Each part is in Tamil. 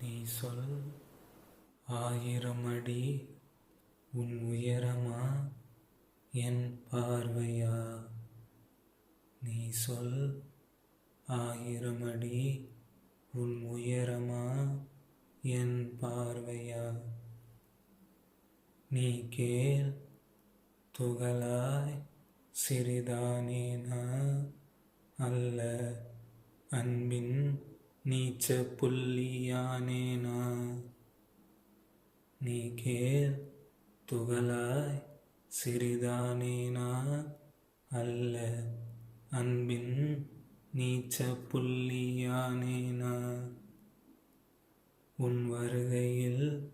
நீ சொல் ஆயிரம் அடி உன் உயரமா என் பார்வையா? நீ சொல் ஆயிரம் அடி உன் உயரமா என் பார்வையா? நீ கேள் துகளாய் சிறிதானேனா? அல்ல அன்பின் நீச்ச புள்ளியானேனா நீ கேள் துகளாய் சிறிதானேனா அல்ல. அன்பின் நீச்ச புள்ளியானேனா உன் வருகையில்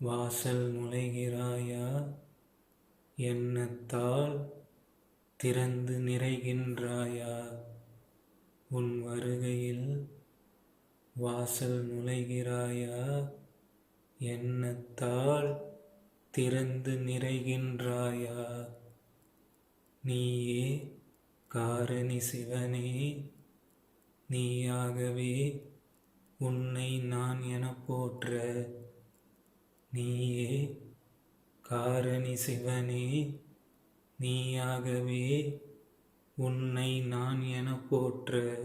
வாசல் நுழைகிறாயா? எண்ணத்தால் திறந்து நிறைகின்றாயா? உன் வருகையில் வாசல் நுழைகிறாயா? எண்ணத்தால் திறந்து நிறைகின்றாயா? நீயே காரணி சிவனே நீயாகவே உன்னை நான் என போற்ற. நீயே காரணி சிவனே நீயாகவே உன்னை நான் என போற்ற.